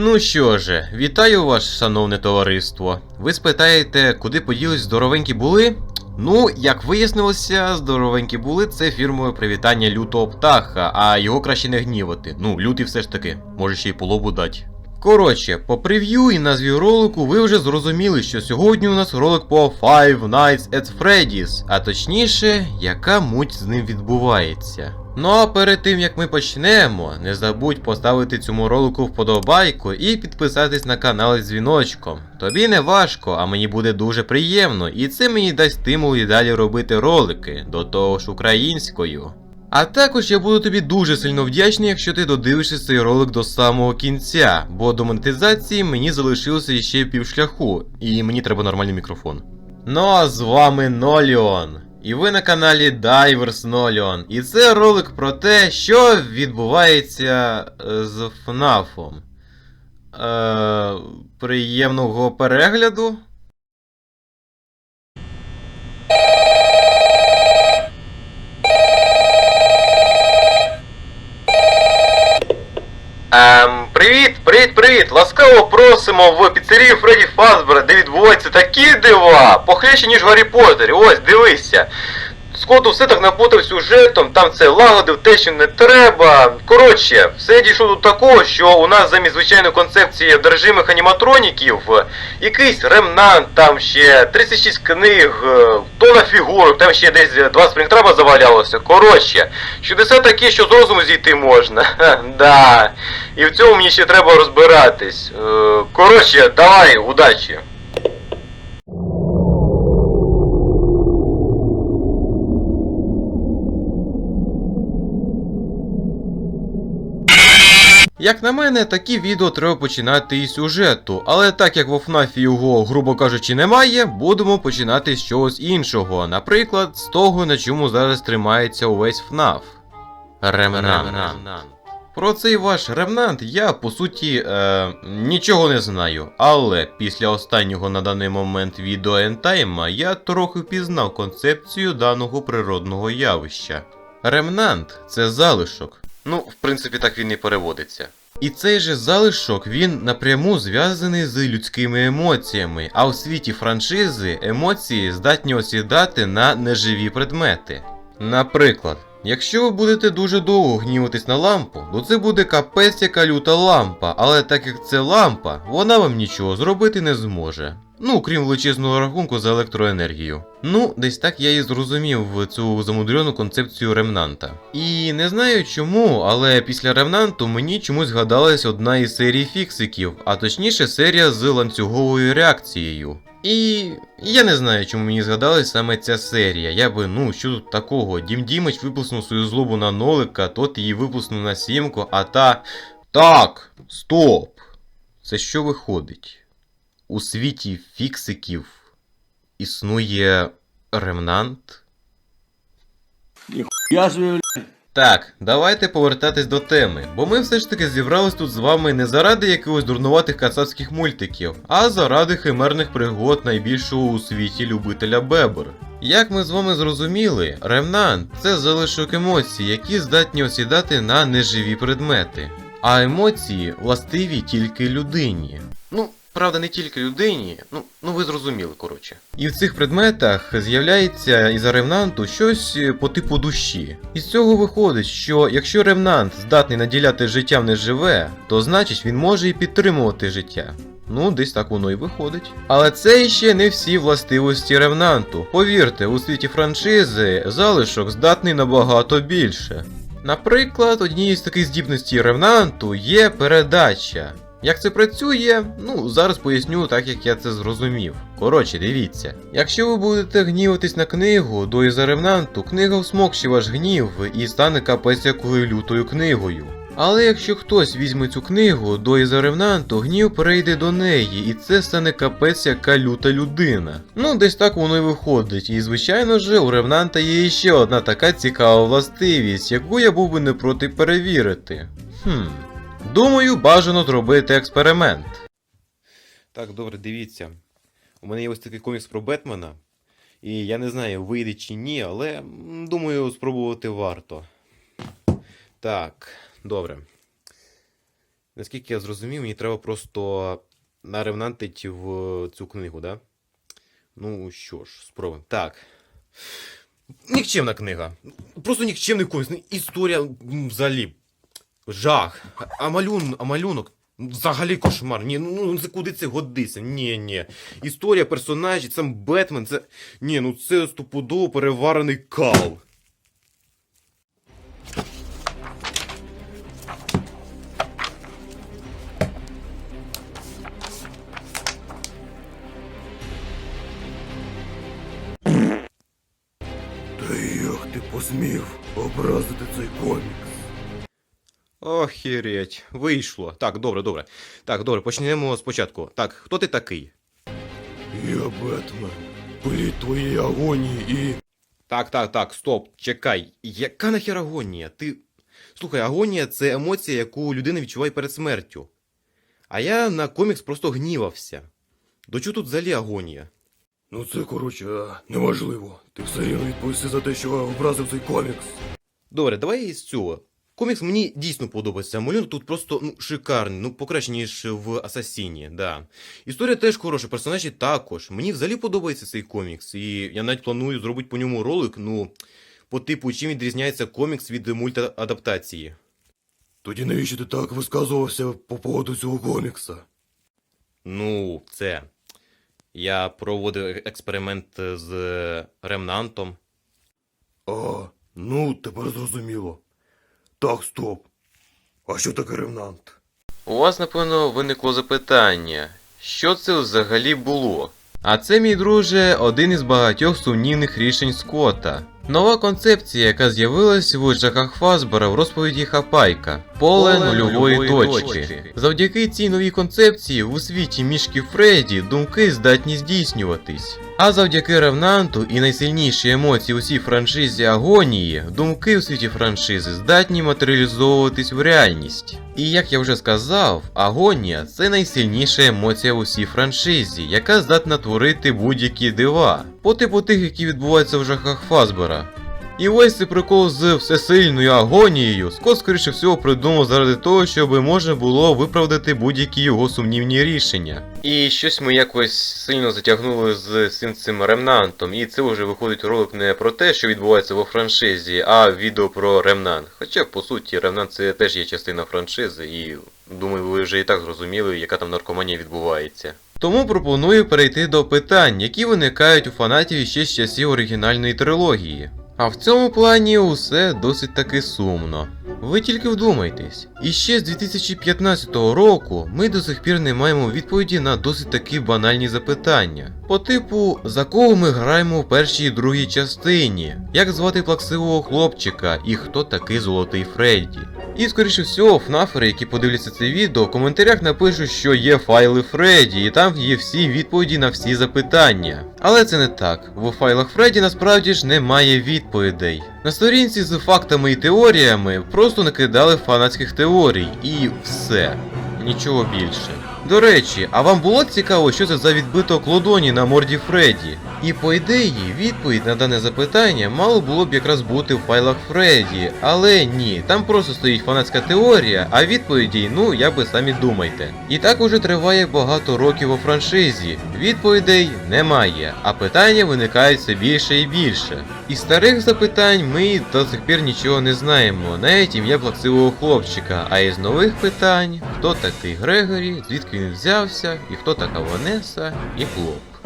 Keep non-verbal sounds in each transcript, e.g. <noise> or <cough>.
Ну що ж, вітаю вас, шановне товариство. Ви спитаєте, куди поділись здоровенькі були? Ну, як вияснилося, здоровенькі були це фірмове привітання лютого птаха, а його краще не гнівати. Ну, лютий все ж таки, може ще й полобу дать. Коротше, по прев'ю і назві ролику ви вже зрозуміли, що сьогодні у нас ролик по Five Nights at Freddy's, а точніше, яка муть з ним відбувається. Ну а перед тим як ми почнемо, не забудь поставити цьому ролику вподобайку і підписатись на канал з дзвіночком. Тобі не важко, а мені буде дуже приємно, і це мені дасть стимул і далі робити ролики, до того ж українською. А також я буду тобі дуже сильно вдячний, якщо ти додивишся цей ролик до самого кінця, бо до монетизації мені залишилося ще півшляху, і мені треба нормальний мікрофон. Ну а з вами Ноліон. І ви на каналі Divers Nolion. І це ролик про те, що відбувається е, з ФНАФом. Е, приємного перегляду. Ем, привіт, привіт! Ласкаво просимо в піцерію Фредді Фазбера, де відбуваються такі дива, похлеще, ніж в Гаррі Поттері. Ось, дивися. Скоту все так напутав сюжетом, там це лагодив те, що не треба. Коротше, все дійшло до такого, що у нас замість звичайної концепції одержимих аніматроніків, якийсь ремнант, там ще 36 книг, е, тона фігурок, там ще десь два спрінгтраба завалялося. Коротше, чудеса такі, що з розуму зійти можна. <laughs> Да. І в цьому мені ще треба розбиратись. Е, Коротше, давай, удачі. Як на мене, такі відео треба починати із сюжету, але так як в FNAF його, грубо кажучи, немає, будемо починати з чогось іншого. Наприклад, з того, на чому зараз тримається увесь FNAF. Ремнант. Про цей ваш ремнант я, по суті, е, нічого не знаю, але після останнього на даний момент відео Ентайма я трохи впізнав концепцію даного природного явища. Ремнант це залишок. Ну, в принципі, так він і переводиться. І цей же залишок він напряму зв'язаний з людськими емоціями, а у світі франшизи емоції здатні осідати на неживі предмети. Наприклад, якщо ви будете дуже довго гніватись на лампу, то це буде капець яка люта лампа, але так як це лампа, вона вам нічого зробити не зможе. Ну, крім величезного рахунку за електроенергію. Ну, десь так я і зрозумів цю замудрену концепцію ремнанта. І не знаю чому, але після ремнанту мені чомусь згадалась одна із серій фіксиків, а точніше серія з ланцюговою реакцією. І я не знаю, чому мені згадалась саме ця серія. Я би, ну, що тут такого? Дім Дімич виплеснув свою злобу на нолика, тот її виплеснув на сімку, а та. Так, стоп! Це що виходить? У світі фіксиків існує ремнант? Я собі, Так, давайте повертатись до теми, бо ми все ж таки зібрались тут з вами не заради якихось дурнуватих кацапських мультиків, а заради химерних пригод найбільшого у світі любителя бебер. Як ми з вами зрозуміли, ремнант це залишок емоцій, які здатні осідати на неживі предмети. А емоції властиві тільки людині. Ну, правда, не тільки людині, ну, ну ви зрозуміли, коротше. І в цих предметах з'являється із ремнанту щось е, по типу душі. Із цього виходить, що якщо ремнант здатний наділяти життям неживе, то значить він може і підтримувати життя. Ну, десь так воно і виходить. Але це іще не всі властивості ревнанту. Повірте, у світі франшизи залишок здатний набагато більше. Наприклад, однією з таких здібностей ревнанту є передача. Як це працює, ну зараз поясню так, як я це зрозумів. Коротше, дивіться. Якщо ви будете гніватись на книгу до із ревнанту, книга всмокче ваш гнів і стане капець якою лютою книгою. Але якщо хтось візьме цю книгу до із ревнанту, гнів перейде до неї, і це стане капець яка люта людина. Ну, десь так воно і виходить. І звичайно ж, у ревнанта є ще одна така цікава властивість, яку я був би не проти перевірити. Хм. Думаю, бажано зробити експеримент. Так, добре, дивіться. У мене є ось такий комікс про Бетмена. І я не знаю, вийде чи ні, але думаю, спробувати варто. Так, добре. Наскільки я зрозумів, мені треба просто наревнантити в цю книгу, да? Ну що ж, спробуємо. Так. Нікчемна книга. Просто нікчемний комікс. Ну, Історія взагалі. Жах. А- малюн, а малюнок. Взагалі кошмар. Ні, ну ну, це куди це годиться? Ні, ні. Історія, персонажі, сам Бетмен, це. Ні, ну це стопудово переварений кал. Та як ти посмів образити цей комікс? Охереть, вийшло. Так, добре, добре. Так, добре, почнемо спочатку. Так, хто ти такий? Я Бетмен. Плід твоєї агонії і. Так, так, так, стоп, чекай. Яка нахер агонія? Ти. Слухай, агонія це емоція, яку людина відчуває перед смертю. А я на комікс просто гнівався. До чого тут взагалі агонія? Ну це коротше, неважливо. Ти все рівно відповісти за те, що образив цей комікс. Добре, давай із цього. Комікс мені дійсно подобається. Малюнок тут просто ну, шикарний, ну покраще, ніж в Асасіні, да. Історія теж хороша, персонажі також. Мені взагалі подобається цей комікс, і я навіть планую зробити по ньому ролик, ну, по типу, чим відрізняється комікс від мультиадаптації. Тоді навіщо ти так висказувався по поводу цього комікса? Ну, це. Я проводив е- експеримент з Ремнантом. А, ну тепер зрозуміло. Так, стоп. А що таке ревнант? У вас, напевно, виникло запитання, що це взагалі було? А це, мій друже, один із багатьох сумнівних рішень Скотта. Нова концепція, яка з'явилась в жахах Фазбера в розповіді Хапайка Поле нульової точки. Завдяки цій новій концепції у світі мішки Фредді думки здатні здійснюватись. А завдяки Ревнанту і найсильнішій емоції у всій франшизі агонії, думки у світі франшизи здатні матеріалізовуватись в реальність. І як я вже сказав, агонія це найсильніша емоція в усій франшизі, яка здатна творити будь-які дива, по типу тих, які відбуваються в жахах Фазбера. І ось цей прикол з всесильною агонією Скотт, скоріше всього, придумав заради того, щоб можна було виправдати будь-які його сумнівні рішення. І щось ми якось сильно затягнули з цим цим ремнантом, і це вже виходить ролик не про те, що відбувається во франшизі, а відео про ремнант. Хоча, по суті, ремнант це теж є частина франшизи, і думаю, ви вже і так зрозуміли, яка там наркоманія відбувається. Тому пропоную перейти до питань, які виникають у фанатів ще з часів оригінальної трилогії. А в цьому плані усе досить таки сумно. Ви тільки вдумайтесь, і ще з 2015 року ми до сих пір не маємо відповіді на досить такі банальні запитання. По типу, за кого ми граємо в першій і другій частині, як звати плаксивого хлопчика і хто такий золотий Фредді. І скоріше всього, фнафери, які подивляться це відео, в коментарях напишуть, що є файли Фредді, і там є всі відповіді на всі запитання. Але це не так. В файлах Фредді насправді ж немає відповідей. На сторінці з фактами і теоріями просто накидали фанатських теорій, і все. Нічого більше. До речі, а вам було цікаво, що це за відбиток лодоні на морді Фредді? І по ідеї, відповідь на дане запитання мало було б якраз бути в файлах Фредді, але ні, там просто стоїть фанатська теорія, а відповіді, ну як би самі думайте. І так уже триває багато років у франшизі. Відповідей немає, а питання виникають все більше і більше. Із старих запитань ми до сих пір нічого не знаємо, навіть ім'я плаксивого хлопчика, а із нових питань, хто такий Грегорі, звідки він взявся, і хто така Ванеса і Плоп.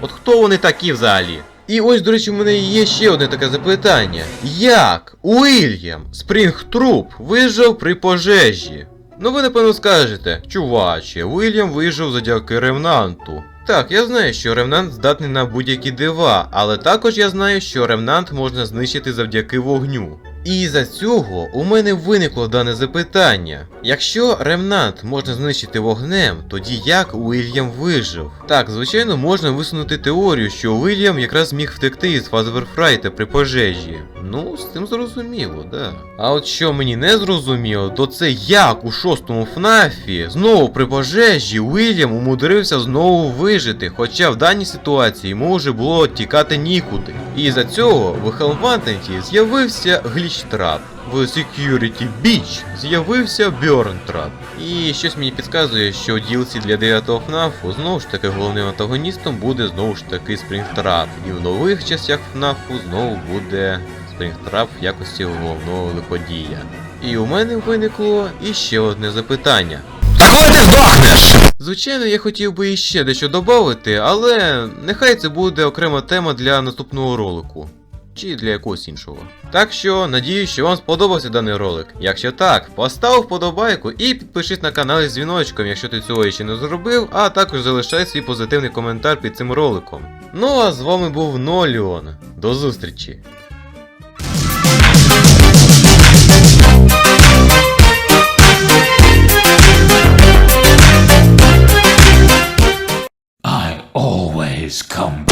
От хто вони такі взагалі? І ось, до речі, у мене є ще одне таке запитання. Як Уільям Спрінгтруп вижив при пожежі? Ну ви напевно скажете, чуваче, Уільям вижив завдяки Ревнанту. Так, я знаю, що Ревнант здатний на будь-які дива, але також я знаю, що Ревнант можна знищити завдяки вогню. І за цього у мене виникло дане запитання. Якщо ремнант можна знищити вогнем, тоді як Уільям вижив? Так, звичайно, можна висунути теорію, що Уільям якраз міг втекти із Фазверфрайта при пожежі. Ну, з цим зрозуміло, да. А от що мені не зрозуміло, то це як у шостому ФНАФі знову при пожежі Уільям умудрився знову вижити, хоча в даній ситуації йому вже було тікати нікуди. І за цього в Хелмвантенті з'явився гліч Beach Trap. В Security Beach з'явився Trap. І щось мені підказує, що у DLC для 9 FNAF знову ж таки головним антагоністом буде знову ж таки Springtrap. І в нових частях FNAF знову буде Springtrap в якості головного лиходія. І у мене виникло іще одне запитання. Коли ти здохнеш? Звичайно, я хотів би іще дещо додати, але нехай це буде окрема тема для наступного ролику. Чи для якогось іншого. Так що, надіюсь, що вам сподобався даний ролик. Якщо так, постав вподобайку і підпишись на канал із дзвіночком, якщо ти цього ще не зробив, а також залишай свій позитивний коментар під цим роликом. Ну а з вами був Ноліон. До зустрічі! is come.